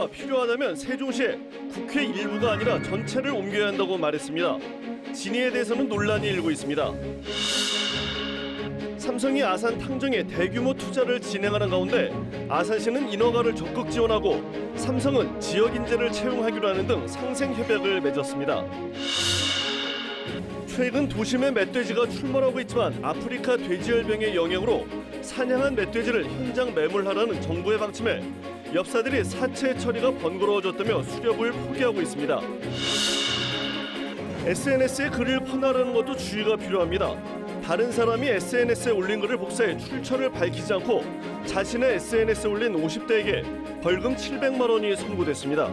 대표가 필요하다면 세종시에 국회 일부가 아니라 전체를 옮겨야 한다고 말했습니다. 진위에 대해서는 논란이 일고 있습니다. 삼성이 아산 탕정에 대규모 투자를 진행하는 가운데 아산시는 인허가를 적극 지원하고 삼성은 지역 인재를 채용하기로 하는 등 상생 협약을 맺었습니다. 최근 도심에 멧돼지가 출몰하고 있지만 아프리카 돼지열병의 영향으로 사냥한 멧돼지를 현장 매몰하라는 정부의 방침에 엽사들이 사체 처리가 번거로워졌다며 수렵을 포기하고 있습니다. SNS에 글을 퍼나르는 것도 주의가 필요합니다. 다른 사람이 SNS에 올린 글을 복사해 출처를 밝히지 않고 자신의 SNS에 올린 50대에게 벌금 700만 원이 선고됐습니다.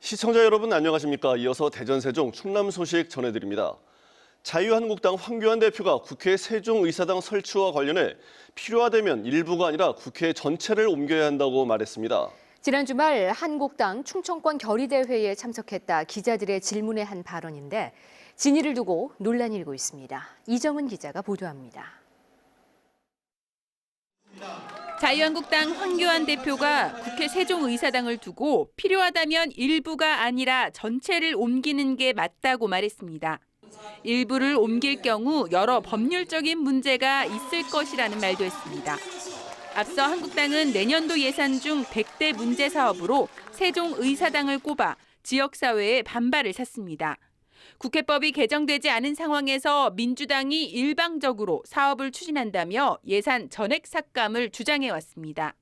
시청자 여러분 안녕하십니까? 이어서 대전 세종 충남 소식 전해드립니다. 자유한국당 황교안 대표가 국회 세종의사당 설치와 관련해 필요하다면 일부가 아니라 국회 전체를 옮겨야 한다고 말했습니다. 지난 주말 한국당 충청권 결의대회에 참석했다 기자들의 질문에 한 발언인데 진위를 두고 논란이 일고 있습니다. 이정은 기자가 보도합니다. 자유한국당 황교안 대표가 국회 세종의사당을 두고 필요하다면 일부가 아니라 전체를 옮기는 게 맞다고 말했습니다. 일부를 옮길 경우 여러 법률적인 문제가 있을 것이라는 말도 했습니다. 앞서 한국당은 내년도 예산 중 100대 문제 사업으로 세종의사당을 꼽아 지역사회의 반발을 샀습니다. 국회법이 개정되지 않은 상황에서 민주당이 일방적으로 사업을 추진한다며 예산 전액 삭감을 주장해 왔습니다.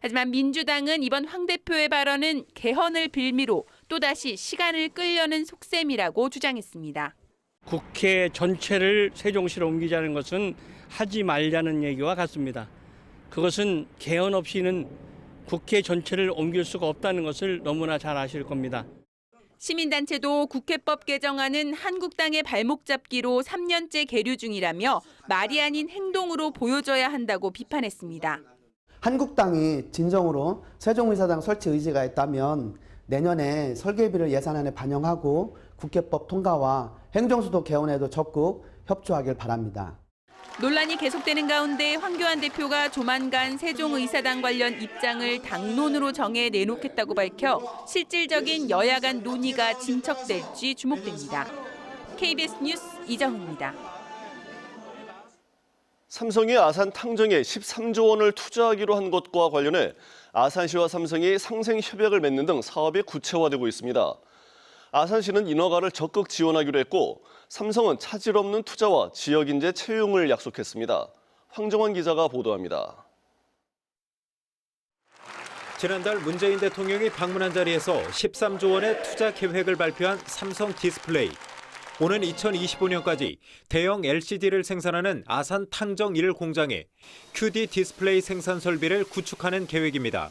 하지만 민주당은 이번 황 대표의 발언은 개헌을 빌미로 또다시 시간을 끌려는 속셈이라고 주장했습니다. 국회 전체를 세종시로 옮기자는 것은 하지 말자는 얘기와 같습니다. 그것은 개헌 없이는 국회 전체를 옮길 수가 없다는 것을 너무나 잘 아실 겁니다. 시민단체도 국회법 개정안은 한국당의 발목 잡기로 3년째 계류 중이라며 말이 아닌 행동으로 보여줘야 한다고 비판했습니다. 한국당이 진정으로 세종의사당 설치 의지가 있다면 내년에 설계비를 예산안에 반영하고 국회법 통과와 행정수도 개헌에도 적극 협조하길 바랍니다. 논란이 계속되는 가운데 황교안 대표가 조만간 세종의사당 관련 입장을 당론으로 정해 내놓겠다고 밝혀 실질적인 여야 간 논의가 진척될지 주목됩니다. KBS 뉴스 이정입니다. 삼성이 아산 탕정에 13조 원을 투자하기로 한 것과 관련해 아산시와 삼성이 상생 협약을 맺는 등 사업이 구체화되고 있습니다. 아산시는 인허가를 적극 지원하기로 했고 삼성은 차질 없는 투자와 지역 인재 채용을 약속했습니다. 황정환 기자가 보도합니다. 지난달 문재인 대통령이 방문한 자리에서 13조 원의 투자 계획을 발표한 삼성 디스플레이. 오는 2025년까지 대형 LCD를 생산하는 아산 탕정 1 공장에 QD 디스플레이 생산 설비를 구축하는 계획입니다.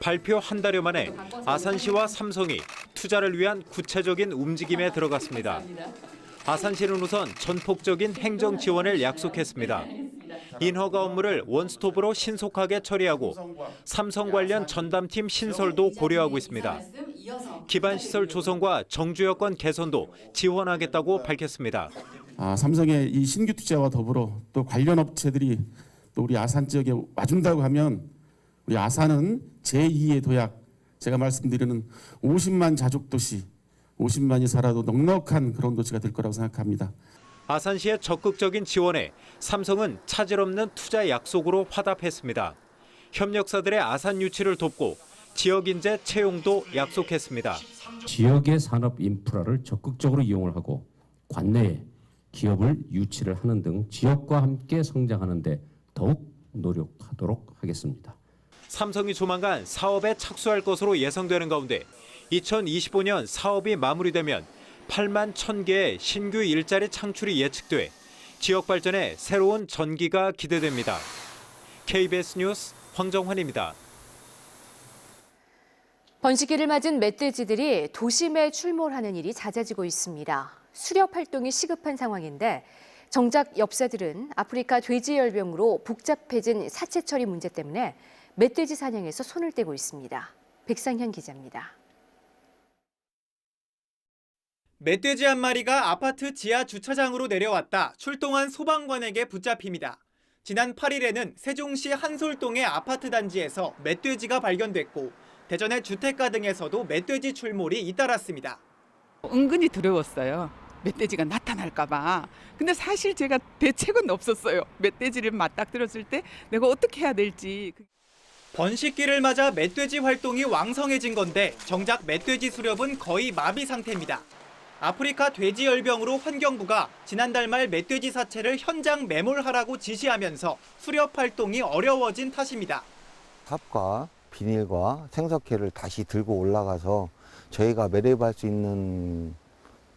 발표 한 달여 만에 아산시와 삼성이 투자를 위한 구체적인 움직임에 들어갔습니다. 아산시는 우선 전폭적인 행정 지원을 약속했습니다. 인허가 업무를 원스톱으로 신속하게 처리하고 삼성 관련 전담팀 신설도 고려하고 있습니다. 기반시설 조성과 정주 여건 개선도 지원하겠다고 밝혔습니다. 아, 삼성의 이 신규 투자와 더불어 또 관련 업체들이 또 우리 아산 지역에 와준다고 하면 우리 아산은 제2의 도약 제가 말씀드리는 50만 자족 도시 50만이 살아도 넉넉한 그런 도시가 될 거라고 생각합니다. 아산시의 적극적인 지원에 삼성은 차질 없는 투자 약속으로 화답했습니다. 협력사들의 아산 유치를 돕고 지역 인재 채용도 약속했습니다. 지역의 산업 인프라를 적극적으로 이용을 하고 관내에 기업을 유치를 하는 등 지역과 함께 성장하는 데 더욱 노력하도록 하겠습니다. 삼성이 조만간 사업에 착수할 것으로 예상되는 가운데 2025년 사업이 마무리되면 8만 1000개의 신규 일자리 창출이 예측돼 지역 발전에 새로운 전기가 기대됩니다. KBS 뉴스 황정환입니다. 번식기를 맞은 멧돼지들이 도심에 출몰하는 일이 잦아지고 있습니다. 수렵 활동이 시급한 상황인데 정작 엽사들은 아프리카 돼지열병으로 복잡해진 사체 처리 문제 때문에 멧돼지 사냥에서 손을 떼고 있습니다. 백상현 기자입니다. 멧돼지 한 마리가 아파트 지하 주차장으로 내려왔다 출동한 소방관에게 붙잡힙니다. 지난 8일에는 세종시 한솔동의 아파트 단지에서 멧돼지가 발견됐고 대전의 주택가 등에서도 멧돼지 출몰이 잇따랐습니다. 은근히 두려웠어요. 멧돼지가 나타날까봐. 근데 사실 제가 대책은 없었어요. 멧돼지를 맞닥뜨렸을 때 내가 어떻게 해야 될지. 번식기를 맞아 멧돼지 활동이 왕성해진 건데 정작 멧돼지 수렵은 거의 마비 상태입니다. 아프리카 돼지열병으로 환경부가 지난달 말 멧돼지 사체를 현장 매몰하라고 지시하면서 수렵 활동이 어려워진 탓입니다. 삽과 비닐과 생석회를 다시 들고 올라가서 저희가 매립할 수 있는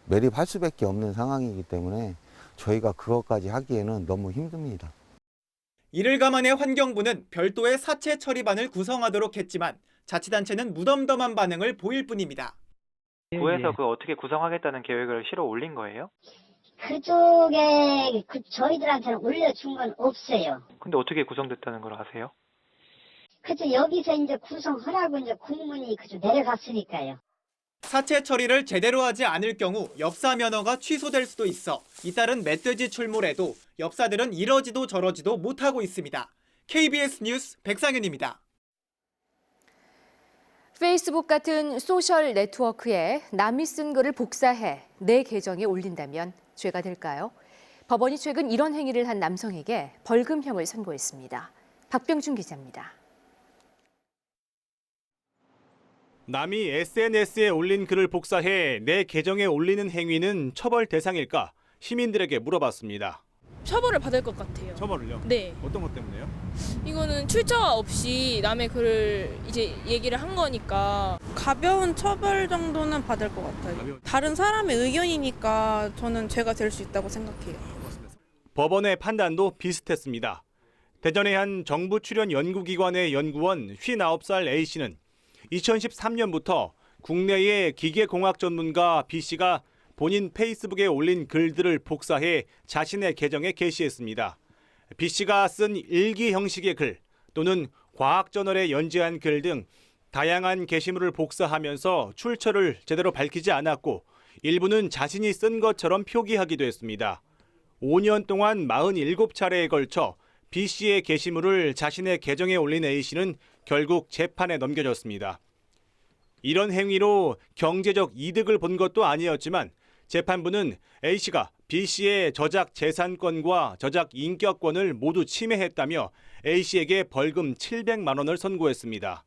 매립할 수밖에 없는 상황이기 때문에 저희가 그것까지 하기에는 너무 힘듭니다. 이를 감안해 환경부는 별도의 사체 처리반을 구성하도록 했지만 자치단체는 무덤덤한 반응을 보일 뿐입니다. 구에서 그 어떻게 구성하겠다는 계획을 실어 올린 거예요? 그쪽에 그 저희들한테는 올려준 건 없어요. 근데 어떻게 구성됐다는 걸 아세요? 그저 여기서 이제 구성하라고 이제 공문이 그저 내려갔으니까요. 사체 처리를 제대로 하지 않을 경우 엽사 면허가 취소될 수도 있어 이따른 멧돼지 출몰에도 엽사들은 이러지도 저러지도 못하고 있습니다. KBS 뉴스 백상윤입니다. 페이스북 같은 소셜 네트워크에 남이 쓴 글을 복사해 내 계정에 올린다면 죄가 될까요? 법원이 최근 이런 행위를 한 남성에게 벌금형을 선고했습니다. 박병준 기자입니다. 남이 SNS에 올린 글을 복사해 내 계정에 올리는 행위는 처벌 대상일까? 시민들에게 물어봤습니다. 처벌을 받을 것 같아요. 처벌을요? 네. 어떤 것 때문에요? 이거는 출처가 없이 남의 글을 이제 얘기를 한 거니까 가벼운 처벌 정도는 받을 것 같아요. 가벼운- 다른 사람의 의견이니까 저는 죄가 될 수 있다고 생각해요. 법원의 판단도 비슷했습니다. 대전의 한 정부 출연 연구기관의 연구원 59살 A씨는 2013년부터 국내의 기계공학 전문가 B씨가 본인 페이스북에 올린 글들을 복사해 자신의 계정에 게시했습니다. B씨가 쓴 일기 형식의 글 또는 과학 저널에 연재한 글 등 다양한 게시물을 복사하면서 출처를 제대로 밝히지 않았고 일부는 자신이 쓴 것처럼 표기하기도 했습니다. 5년 동안 47차례에 걸쳐 B 씨의 게시물을 자신의 계정에 올린 A 씨는 결국 재판에 넘겨졌습니다. 이런 행위로 경제적 이득을 본 것도 아니었지만 재판부는 A 씨가 B 씨의 저작 재산권과 저작 인격권을 모두 침해했다며 A 씨에게 벌금 700만 원을 선고했습니다.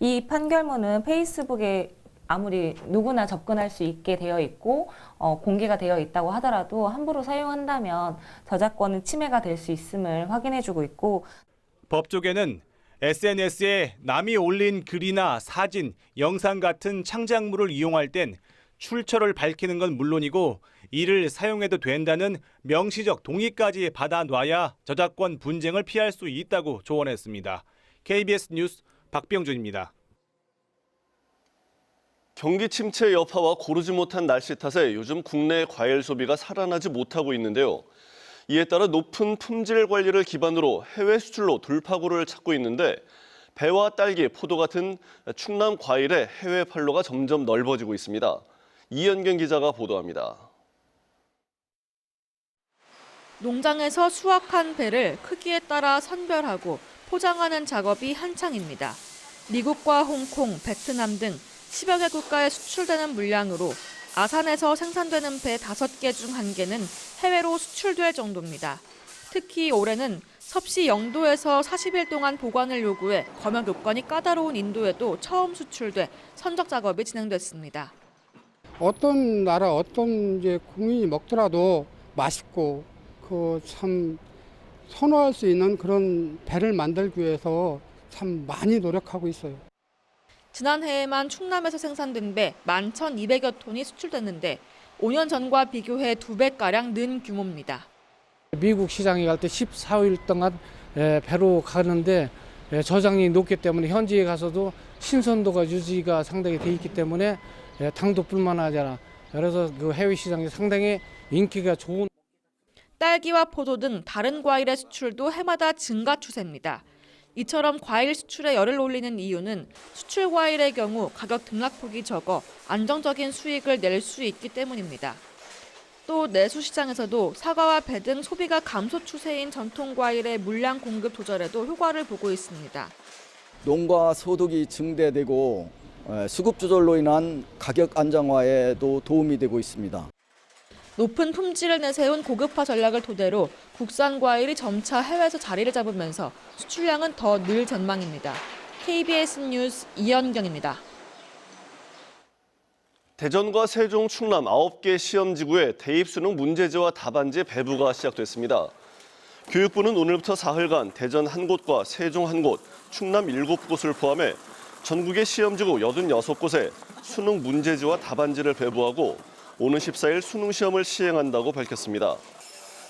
이 판결문은 페이스북에 아무리 누구나 접근할 수 있게 되어 있고 어, 공개가 되어 있다고 하더라도 함부로 사용한다면 저작권은 침해가 될 수 있음을 확인해주고 있고 법조계는 SNS에 남이 올린 글이나 사진, 영상 같은 창작물을 이용할 땐 출처를 밝히는 건 물론이고 이를 사용해도 된다는 명시적 동의까지 받아 놔야 저작권 분쟁을 피할 수 있다고 조언했습니다. KBS 뉴스 박병준입니다. 경기 침체 여파와 고르지 못한 날씨 탓에 요즘 국내 과일 소비가 살아나지 못하고 있는데요. 이에 따라 높은 품질 관리를 기반으로 해외 수출로 돌파구를 찾고 있는데 배와 딸기, 포도 같은 충남 과일의 해외 판로가 점점 넓어지고 있습니다. 이현경 기자가 보도합니다. 농장에서 수확한 배를 크기에 따라 선별하고 포장하는 작업이 한창입니다. 미국과 홍콩, 베트남 등 10여 개 국가에 수출되는 물량으로 아산에서 생산되는 배 5개 중 1개는 해외로 수출될 정도입니다. 특히 올해는 섭씨 0도에서 40일 동안 보관을 요구해 검역 요건이 까다로운 인도에도 처음 수출돼 선적 작업이 진행됐습니다. 어떤 나라 어떤 이제 국민이 먹더라도 맛있고 그 참 선호할 수 있는 그런 배를 만들기 위해서 참 많이 노력하고 있어요. 지난해에만 충남에서 생산된 배 11,200여 톤이 수출됐는데 5년 전과 비교해 두 배가량 는 규모입니다. 미국 시장에 갈 때 14일 동안 예, 배로 가는데 예, 저장이 높기 때문에 현지에 가서도 신선도가 유지가 상당히 돼 있기 때문에 예, 당도뿐만 아니라 그래서 그 해외 시장에 상당히 인기가 좋은 딸기와 포도 등 다른 과일의 수출도 해마다 증가 추세입니다. 이처럼 과일 수출에 열을 올리는 이유는 수출 과일의 경우 가격 등락폭이 적어 안정적인 수익을 낼 수 있기 때문입니다. 또 내수 시장에서도 사과와 배 등 소비가 감소 추세인 전통 과일의 물량 공급 조절에도 효과를 보고 있습니다. 농가 소득이 증대되고 에, 수급 조절로 인한 가격 안정화에도 도움이 되고 있습니다. 높은 품질을 내세운 고급화 전략을 토대로 국산 과일이 점차 해외에서 자리를 잡으면서 수출량은 더 늘 전망입니다. KBS 뉴스 이현경입니다. 대전과 세종, 충남 9개 시험지구에 대입수능 문제지와 답안지 배부가 시작됐습니다. 교육부는 오늘부터 사흘간 대전 한 곳과 세종 한 곳, 충남 7곳을 포함해 전국의 시험지구 86곳에 수능 문제지와 답안지를 배부하고 오는 14일 수능 시험을 시행한다고 밝혔습니다.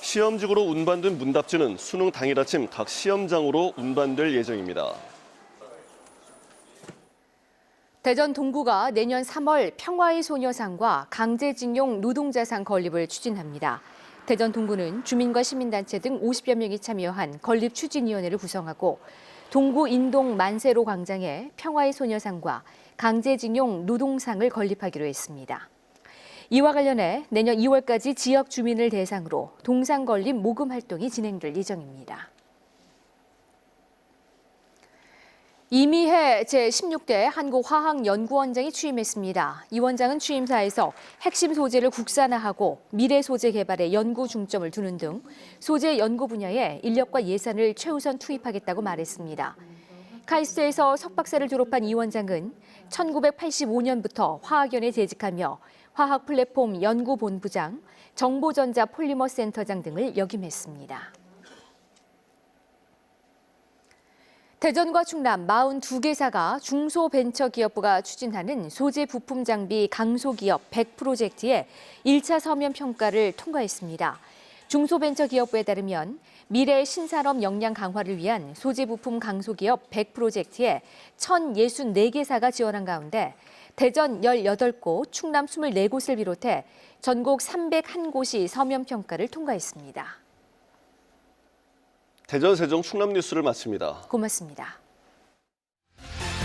시험지구로 운반된 문답지는 수능 당일 아침 각 시험장으로 운반될 예정입니다. 대전 동구가 내년 3월 평화의 소녀상과 강제징용 노동자상 건립을 추진합니다. 대전 동구는 주민과 시민단체 등 50여 명이 참여한 건립 추진위원회를 구성하고 동구 인동 만세로 광장에 평화의 소녀상과 강제징용 노동상을 건립하기로 했습니다. 이와 관련해 내년 2월까지 지역 주민을 대상으로 동상 건립 모금 활동이 진행될 예정입니다. 이미혜 제16대 한국화학연구원장이 취임했습니다. 이 원장은 취임사에서 핵심 소재를 국산화하고 미래 소재 개발에 연구 중점을 두는 등 소재 연구 분야에 인력과 예산을 최우선 투입하겠다고 말했습니다. 카이스트에서 석박사를 졸업한 이 원장은 1985년부터 화학연에 재직하며 화학 플랫폼 연구본부장, 정보전자 폴리머 센터장 등을 역임했습니다. 대전과 충남 42개사가 중소벤처기업부가 추진하는 소재 부품 장비 강소기업 100 프로젝트의 1차 서면 평가를 통과했습니다. 중소벤처기업부에 따르면 미래 신산업 역량 강화를 위한 소재 부품 강소기업 100 프로젝트에 1,064개사가 지원한 가운데 대전 18곳, 충남 24곳을 비롯해 전국 301곳이 서면 평가를 통과했습니다. 대전, 세종, 충남 뉴스를 마칩니다. 고맙습니다.